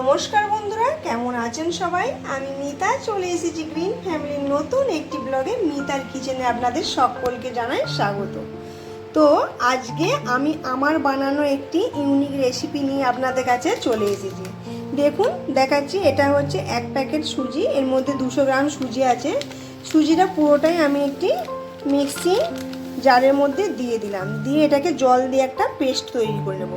নমস্কার বন্ধুরা, কেমন আছেন সবাই? আমি মিতা, চলে এসেছি গ্রিন ফ্যামিলির নতুন একটি ব্লগে মিতার কিচেনে আপনাদের সকলকে জানাই স্বাগত। তো আজকে আমি আমার বানানো একটি ইউনিক রেসিপি নিয়ে আপনাদের কাছে চলে এসেছি। দেখুন, দেখাচ্ছি, এটা হচ্ছে এক প্যাকেট সুজি, এর মধ্যে দুশো গ্রাম সুজি আছে। সুজিটা পুরোটাই আমি একটি মিক্সি জারের মধ্যে দিয়ে দিলাম। দিয়ে এটাকে জল দিয়ে একটা পেস্ট তৈরি করে নেব।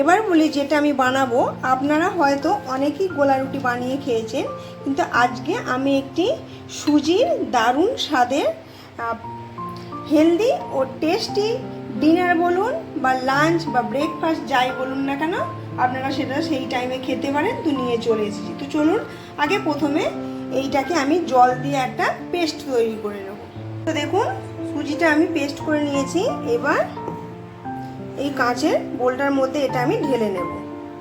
এবার বলি যেটা আমি বানাবো, আপনারা হয়তো অনেকেই গোলা রুটি বানিয়ে খেয়েছেন, কিন্তু আজকে আমি একটি সুজির দারুণ স্বাদের হেলদি ও টেস্টি ডিনার বলুন বা লাঞ্চ বা ব্রেকফাস্ট যাই বলুন না কেন, আপনারা সেটা সেই টাইমে খেতে পারেন, তো নিয়ে চলে এসেছি। তো চলুন, আগে প্রথমে এইটাকে আমি জল দিয়ে একটা পেস্ট তৈরি করে নেব। তো দেখুন সুজিটা আমি পেস্ট করে নিয়েছি। এবার এই কাঁচের বোলটার মধ্যে এটা আমি ঢেলে নেব।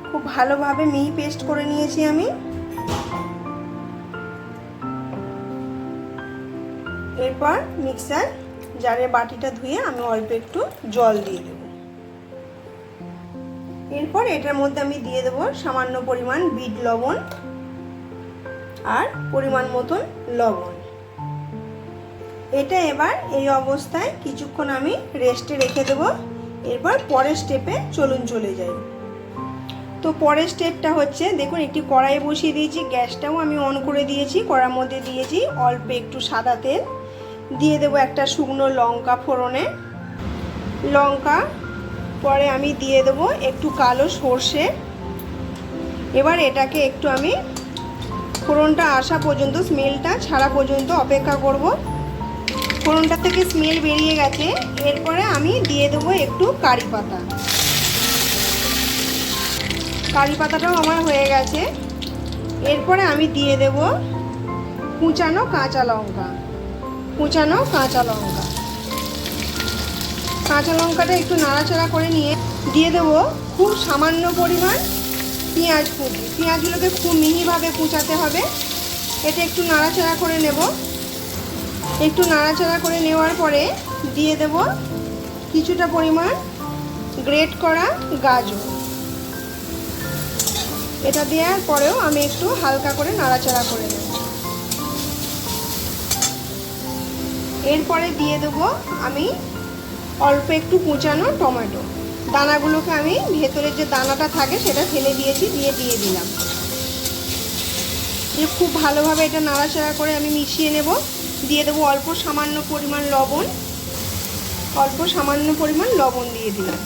খুব ভালোভাবে মিহি পেস্ট করে নিয়েছি আমি। এরপর মিক্সার জারের বাটিটা ধুয়ে আমি অল্প একটু জল দিয়ে দেব। এরপর এটার মধ্যে আমি দিয়ে দেব সামান্য পরিমাণ বিট লবণ আর পরিমাণ মতন লবণ। এটা এবার এই অবস্থায় কিছুক্ষণ আমি রেস্টে রেখে দেব। এরপর পরের স্টেপে চলুন চলে যাই। তো পরের স্টেপটা হচ্ছে, দেখুন একটি কড়াই বসিয়ে দিয়েছি, গ্যাসটাও আমি অন করে দিয়েছি, কড়ার মধ্যে দিয়েছি অল্প একটু সাদা তেল। দিয়ে দেবো একটা শুকনো লঙ্কা ফোড়নে। লঙ্কা, পরে আমি দিয়ে দেবো একটু কালো সর্ষে। এবার এটাকে একটু আমি ফোড়নটা আসা পর্যন্ত স্মেলটা ছাড়া পর্যন্ত অপেক্ষা করব। ফোড়নটা থেকে স্মেল বেরিয়ে গেছে। এরপরে আমি দিয়ে দেবো একটু কারি পাতা। কারি পাতাটাও আমার হয়ে গেছে। এরপরে আমি দিয়ে দেব কুচানো কাঁচা লঙ্কা। কুচানো কাঁচা লঙ্কা। কাঁচা লঙ্কাটা একটু নাড়াচাড়া করে নিয়ে দিয়ে দেবো খুব সামান্য পরিমাণ পেঁয়াজ কুচি। পেঁয়াজগুলোকে খুব মিহিভাবে কুচাতে হবে। এটা একটু নাড়াচাড়া করে নেব। একটু নাড়াচাড়া করে নেওয়ার পরে দিয়ে দেব কিছুটা পরিমাণ গ্রেট করা গাজর। এটা দেওয়ার পরেও আমি একটু হালকা করে নাড়াচাড়া করে নেব। এরপরে দিয়ে দেবো আমি অল্প একটু কুচানো টমেটো। দানাগুলোকে আমি ভেতরের যে দানাটা থাকে সেটা ফেলে দিয়েছি, দিয়ে দিয়ে দিলাম। দিয়ে খুব ভালোভাবে এটা নাড়াচাড়া করে আমি মিশিয়ে নেব। দিয়ে দেবো অল্প সামান্য পরিমাণ লবণ। অল্প সামান্য পরিমাণ লবণ দিয়ে দিলাম।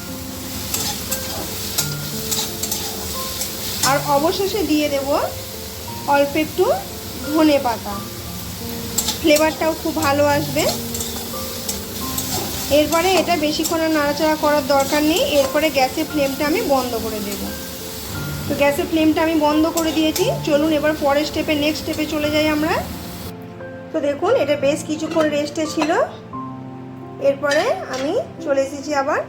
আর অবশেষে দিয়ে দেব অল্প একটু ধনে পাতা। ফ্লেভারটাও খুব ভালো আসবে। এরপরে এটা বেশিক্ষণ নাড়াচাড়া করার দরকার নেই। এরপরে গ্যাসের ফ্লেমটা আমি বন্ধ করে দেব। তো গ্যাসের ফ্লেমটা আমি বন্ধ করে দিয়েছি। চলুন এবার পরের স্টেপে নেক্সট স্টেপে চলে যাই আমরা। তো দেখুন, এটা বেশ কিছুক্ষণ রেস্টে ছিল। এরপরে আমি চলে এসেছি আবার।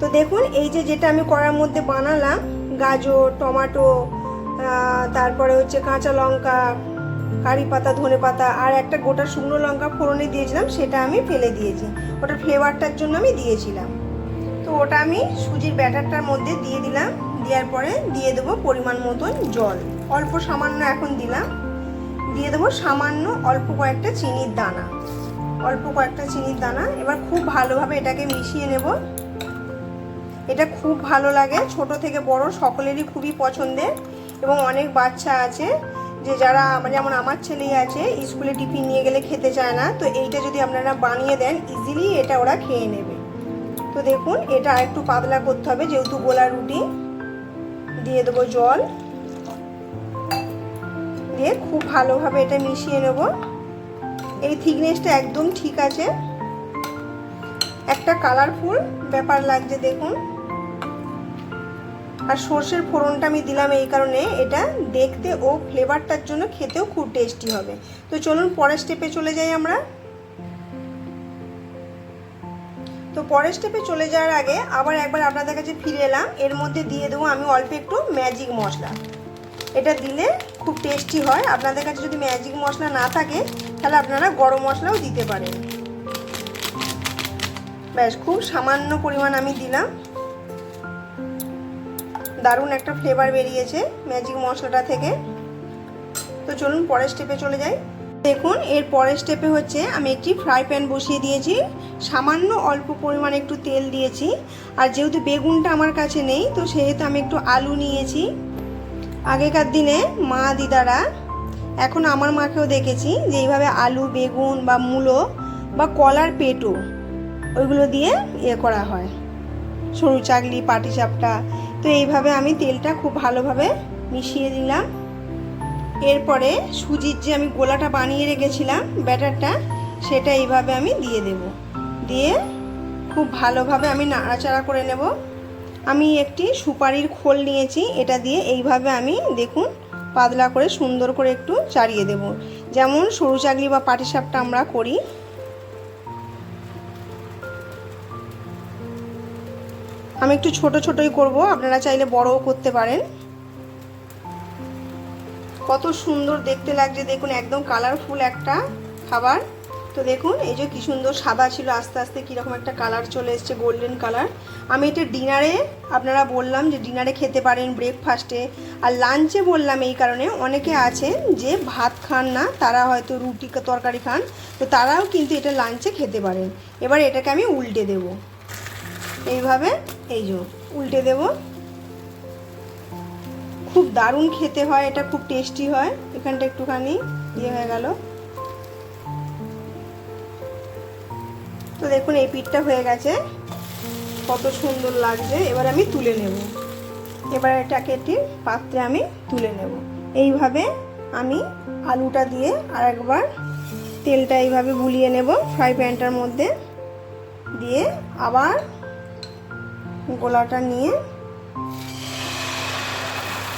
তো দেখুন, এই যে যেটা আমি করার মধ্যে বানালাম, গাজর, টমাটো তারপরে হচ্ছে কাঁচা লঙ্কা, কারি পাতা, ধনে পাতা, আর একটা গোটা শুকনো লঙ্কা ফোড়নে দিয়েছিলাম, সেটা আমি ফেলে দিয়েছি। ওটা ফ্লেভারটার জন্য আমি দিয়েছিলাম। তো ওটা আমি সুজির ব্যাটারটার মধ্যে দিয়ে দিলাম। দেওয়ার পরে দিয়ে দেবো পরিমাণ মতন জল। অল্প সামান্য এখন দিলাম। দিয়ে দেবো সামান্য অল্প কয়েকটা চিনির দানা। অল্প কয়েকটা চিনির দানা। এবার খুব ভালোভাবে এটাকে মিশিয়ে নেব। এটা খুব ভালো লাগে। ছোট থেকে বড় সকলেরই খুবই পছন্দের। এবং অনেক বাচ্চা আছে যে যারা যেমন আমার ছেলেই আছে, স্কুলে টিফিন নিয়ে গেলে খেতে চায় না। তো এইটা যদি আপনারা বানিয়ে দেন ইজিলি এটা ওরা খেয়ে নেবে। তো দেখুন, এটা আরেকটু পাতলা করতে হবে, যেহেতু গোলা রুটি। দিয়ে দেবো জল। দিয়ে খুব ভালোভাবে এটা মিশিয়ে নেব। এই থিকনেসটা একদম ঠিক আছে। একটা কালারফুল ব্যাপার লাগছে দেখুন। আর সর্ষের ফোড়নটা আমি দিলাম এই কারণে, এটা দেখতে ও ফ্লেভারটার জন্য খেতেও খুব টেস্টি হবে। তো চলুন পরের স্টেপে চলে যাই আমরা। তো পরের স্টেপে চলে যাওয়ার আগে আবার একবার আপনাদের কাছে ফিরে এলাম। এর মধ্যে দিয়ে দেবো আমি অল্প একটু ম্যাজিক মশলা। এটা দিলে খুব টেস্টি হয়। আপনাদের কাছে যদি ম্যাজিক মশলা না থাকে, তাহলে আপনারা গরম মশলাও দিতে পারেন। ব্যাস, খুব সামান্য পরিমাণ আমি দিলাম। দারুণ একটা ফ্লেভার বেরিয়েছে ম্যাজিক মশলাটা থেকে। তো চলুন পরের স্টেপে চলে যাই। দেখুন, এর পরের স্টেপে হচ্ছে আমি একটি ফ্রাই প্যান বসিয়ে দিয়েছি। সামান্য অল্প পরিমাণে একটু তেল দিয়েছি। আর যেহেতু বেগুনটা আমার কাছে নেই, তো সেহেতু আমি একটু আলু নিয়েছি। আগেকার দিনে মা দিদারা, এখন আমার মাকেও দেখেছি যে এইভাবে আলু, বেগুন বা মূলো বা কলার পেটো ওইগুলো দিয়ে ইয়ে করা হয়। সরু চাকলি পাটি চাপটা তো এইভাবে আমি তেলটা খুব ভালোভাবে মিশিয়ে দিলাম এরপরে সুজির যে আমি গোলাটা বানিয়ে রেখেছিলাম ব্যাটারটা, সেটা এইভাবে আমি দিয়ে দেব। দিয়ে খুব ভালোভাবে আমি নাড়াচাড়া করে নেব। আমি একটি সুপারির খোল নিয়েছি, এটা দিয়ে এইভাবে আমি দেখুন পাতলা করে সুন্দর করে একটু চাড়িয়ে দেব। যেমন সরু চাকলি বা পাটিসাপটা আমরা করি। আমি একটু ছোট ছোটই করব, আপনারা চাইলে বড়ও করতে পারেন। কত সুন্দর দেখতে লাগছে, দেখুন একদম কালারফুল একটা খাবার। তো দেখুন, এই যে কি সুন্দর সাদা ছিল, আস্তে আস্তে কীরকম একটা কালার চলে এসছে গোল্ডেন কালার আমি এটা ডিনারে আপনারা বললাম যে ডিনারে খেতে পারেন ব্রেকফাস্টে আর লাঞ্চে বললাম এই কারণে, অনেকে আছেন যে ভাত খান না, তারা হয়তো রুটি তরকারি খান, তো তারাও কিন্তু এটা লাঞ্চে খেতে পারেন। এবার এটাকে আমি উল্টে দেব। এইভাবে, এই যে, উল্টে দেব। খুব দারুণ খেতে হয়, এটা খুব টেস্টি হয়। এখানটা একটুখানি ইয়ে হয়ে গেল। তো দেখুন, এই পিঠটা হয়ে গেছে। কত সুন্দর লাগছে। এবার আমি তুলে নেব। এবার এটাকে একটি পাত্রে আমি তুলে নেব। এইভাবে আমি আলুটা দিয়ে আর একবার তেলটা এইভাবে বুলিয়ে নেব ফ্রাই প্যানটার মধ্যে। দিয়ে আবার গোলাটা নিয়ে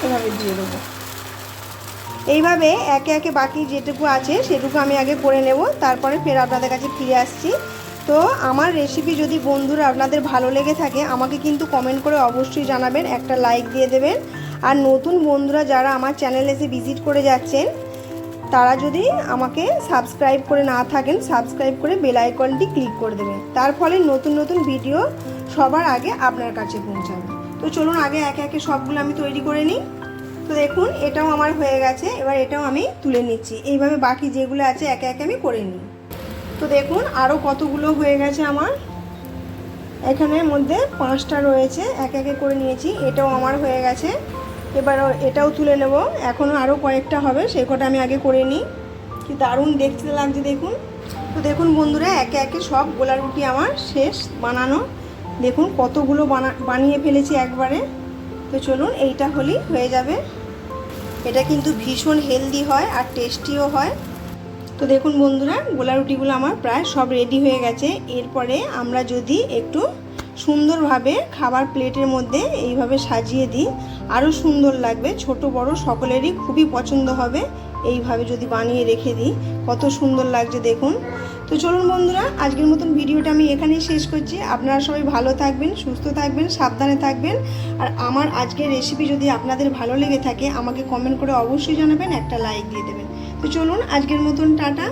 এভাবে দিয়ে দেবো। এইভাবে একে একে বাকি যেটুকু আছে, সেটুকু আমি আগে করে নেব। তারপরে ফের আপনাদের কাছে ফিরে আসছি। তো আমার রেসিপি যদি বন্ধুরা আপনাদের ভালো লেগে থাকে, আমাকে কিন্তু কমেন্ট করে অবশ্যই জানাবেন, একটা লাইক দিয়ে দেবেন। আর নতুন বন্ধুরা যারা আমার চ্যানেল এসে ভিজিট করে যাচ্ছেন, তারা যদি আমাকে সাবস্ক্রাইব করে না থাকেন সাবস্ক্রাইব করে বেল আইকনটি ক্লিক করে দেবেন। তার ফলে নতুন নতুন ভিডিও সবার আগে আপনার কাছে পৌঁছাবে। তো চলুন আগে একে একে সবগুলো আমি তৈরি করে নিই। তো দেখুন, এটাও আমার হয়ে গেছে, এবার এটাও আমি তুলে নিচ্ছি। এইভাবে বাকি যেগুলো আছে, একে একে আমি করে নিই। তো দেখুন আরও কতগুলো হয়ে গেছে আমার। এখানের মধ্যে পাঁচটা রয়েছে, এক একে করে নিয়েছি, এটাও আমার হয়ে গেছে। এবার এটাও তুলে নেব এখনও আরও কয়েকটা হবে, সে কটা আমি আগে করে নিই। কি দারুণ দেখতে লাগছে দেখুন। তো দেখুন বন্ধুরা, একে একে সব গোলা রুটি আমার শেষ বানানো। দেখুন কতগুলো বানা, বানিয়ে ফেলেছি একবারে। তো চলুন এইটা হলেই হয়ে যাবে। এটা কিন্তু ভীষণ হেলদি হয় আর টেস্টিও হয়। তো দেখুন বন্ধুরা, গোলা রুটিগুলো আমার প্রায় সব রেডি হয়ে গেছে। এরপরে আমরা যদি একটু সুন্দরভাবে খাবার প্লেটের মধ্যে এইভাবে সাজিয়ে দিই, আরও সুন্দর লাগবে। ছোট, বড় সকলেরই খুবই পছন্দ হবে। এইভাবে যদি বানিয়ে রেখে দিই, কত সুন্দর লাগছে দেখুন। তো চলুন বন্ধুরা, আজকের মতন ভিডিওটা আমি এখানেই শেষ করছি। আপনারা সবাই ভালো থাকবেন, সুস্থ থাকবেন, সাবধানে থাকবেন। আর আমার আজকের রেসিপি যদি আপনাদের ভালো লেগে থাকে, আমাকে কমেন্ট করে অবশ্যই জানাবেন, একটা লাইক দিয়ে দেবেন। তো চলুন আজকের মতন টাটা।